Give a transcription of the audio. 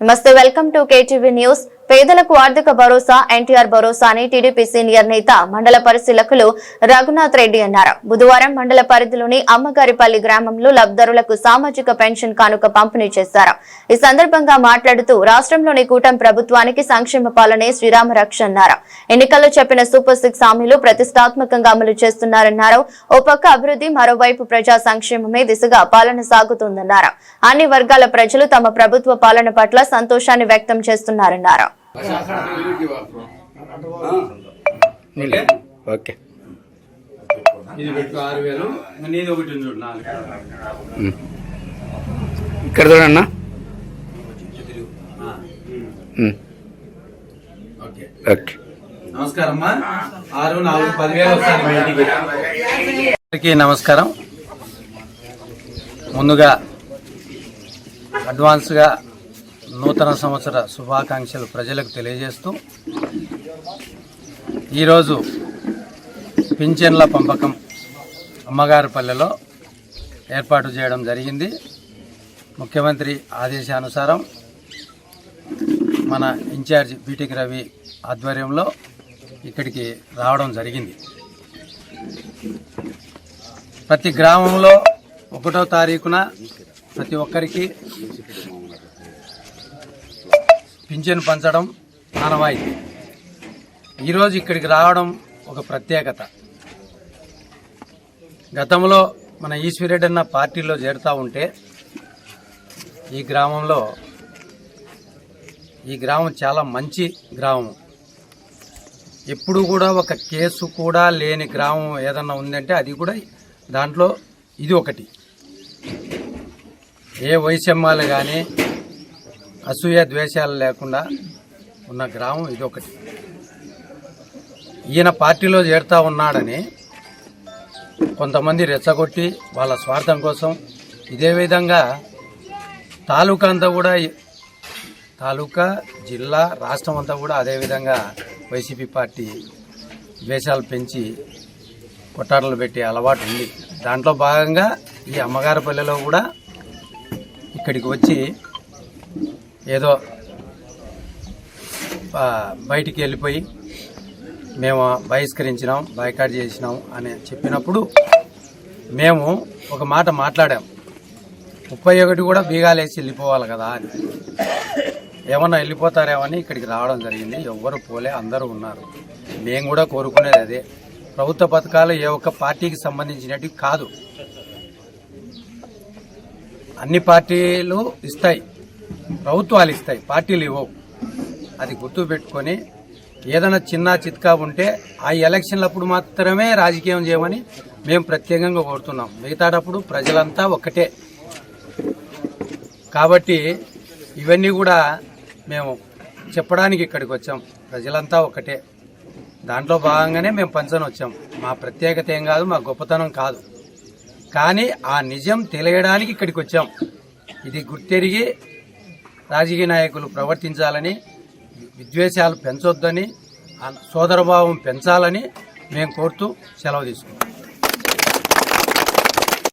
నమస్తే welcome to KTV news పేదలకు ఆర్థిక భరోసా ఎన్టీఆర్ భరోసా అని టీడీపీ సీనియర్ నేత మండల పరిశీలకులు రఘునాథ్ రెడ్డి అన్నారు. బుధవారం మండల పరిధిలోని అమ్మగారిపల్లి గ్రామంలో లబ్ధరులకు సామాజిక పెన్షన్ కానుక పంపిణీ చేశారు. ఈ సందర్భంగా మాట్లాడుతూ రాష్ట్రంలోని కూటమి ప్రభుత్వానికి సంక్షేమ పాలనే శ్రీరామ రక్ష అన్నారు. ఎన్నికల్లో చెప్పిన సూపర్ సిక్స్ హామీలు ప్రతిష్టాత్మకంగా అమలు చేస్తున్నారన్నారు. ఓ పక్క అభివృద్ధి మరోవైపు ప్రజా సంక్షేమమే దిశగా పాలన సాగుతుందన్నారు. అన్ని వర్గాల ప్రజలు తమ ప్రభుత్వ పాలన పట్ల సంతోషాన్ని వ్యక్తం చేస్తున్నారన్నారు. ఓకే? ఓకే. ఇది పెట్టు ఆరు వేలు. నీది ఒకటి చూడు నాలుగు. ఇక్కడ చూడన్నా ఓకే. ఓకే. నమస్కారం అమ్మా. ఆరు నాలుగు పదివేలు అందరికీ నమస్కారం. ముందుగా అడ్వాన్స్గా నూతన సంవత్సర శుభాకాంక్షలు ప్రజలకు తెలియజేస్తూ ఈరోజు పింఛన్ల పంపకం అమ్మగారిపల్లెలో ఏర్పాటు చేయడం జరిగింది. ముఖ్యమంత్రి ఆదేశానుసారం మన ఇన్ఛార్జ్ బీటిక్ రవి ఆధ్వర్యంలో ఇక్కడికి రావడం జరిగింది. ప్రతి గ్రామంలో ఒకటో తారీఖున ప్రతి ఒక్కరికి పింఛను పంచడం ఆనవాయితీ. ఈరోజు ఇక్కడికి రావడం ఒక ప్రత్యేకత. గతంలో మన ఈశ్వరెడ్డి అన్న పార్టీలో చేరుతూ ఉంటే ఈ గ్రామంలో ఈ గ్రామం చాలా మంచి గ్రామం. ఎప్పుడు కూడా ఒక కేసు కూడా లేని గ్రామం ఏదన్నా ఉందంటే అది కూడా దాంట్లో ఇది ఒకటి. ఏ వైషమ్యాలు కానీ అసూయ ద్వేషాలు లేకుండా ఉన్న గ్రామం ఇది ఒకటి ఈయన పార్టీలో చేరుతా ఉన్నాడని కొంతమంది రెచ్చగొట్టి వాళ్ళ స్వార్థం కోసం ఇదే విధంగా తాలూకా అంతా కూడా తాలూకా జిల్లా రాష్ట్రం అంతా కూడా అదేవిధంగా వైసీపీ పార్టీ ద్వేషాలు పెంచి కొట్టాటలు పెట్టే అలవాటు ఉంది. దాంట్లో భాగంగా ఈ అమ్మగారిపల్లెలో కూడా ఇక్కడికి వచ్చి ఏదో బయటికి వెళ్ళిపోయి మేము బహిష్కరించినాం బైకాట్ చేసినాం అని చెప్పినప్పుడు మేము ఒక మాట మాట్లాడాం. ముప్పై ఒకటి కూడా బీగాలేసి వెళ్ళిపోవాలి కదా అని. ఏమన్నా వెళ్ళిపోతారేమని ఇక్కడికి రావడం జరిగింది. ఎవ్వరు పోలే అందరూ ఉన్నారు. మేము కూడా కోరుకునేది అదే. ప్రభుత్వ పథకాలు ఏ ఒక్క పార్టీకి సంబంధించినవి కాదు. అన్ని పార్టీలు ఇస్తాయి. ప్రభుత్వాలు ఇస్తాయి పార్టీలు ఇవ్వవు. అది గుర్తు పెట్టుకొని ఏదైనా చిన్న చిత్కా ఉంటే ఆ ఎలక్షన్లప్పుడు మాత్రమే రాజకీయం చేయమని మేము ప్రత్యేకంగా కోరుతున్నాం. మిగతాటప్పుడు ప్రజలంతా ఒక్కటే. కాబట్టి ఇవన్నీ కూడా మేము చెప్పడానికి ఇక్కడికి వచ్చాం. ప్రజలంతా ఒకటే దాంట్లో భాగంగానే మేము పంచని వచ్చాం. మా ప్రత్యేకత ఏం కాదు మా గొప్పతనం కాదు. కానీ ఆ నిజం తెలియడానికి ఇక్కడికి వచ్చాం. ఇది గుర్తెరిగి రాజకీయ నాయకులు ప్రవర్తించాలని విద్వేషాలు పెంచొద్దని ఆ సోదరభావం పెంచాలని మేము కోరుతూ సెలవు తీసుకున్నాం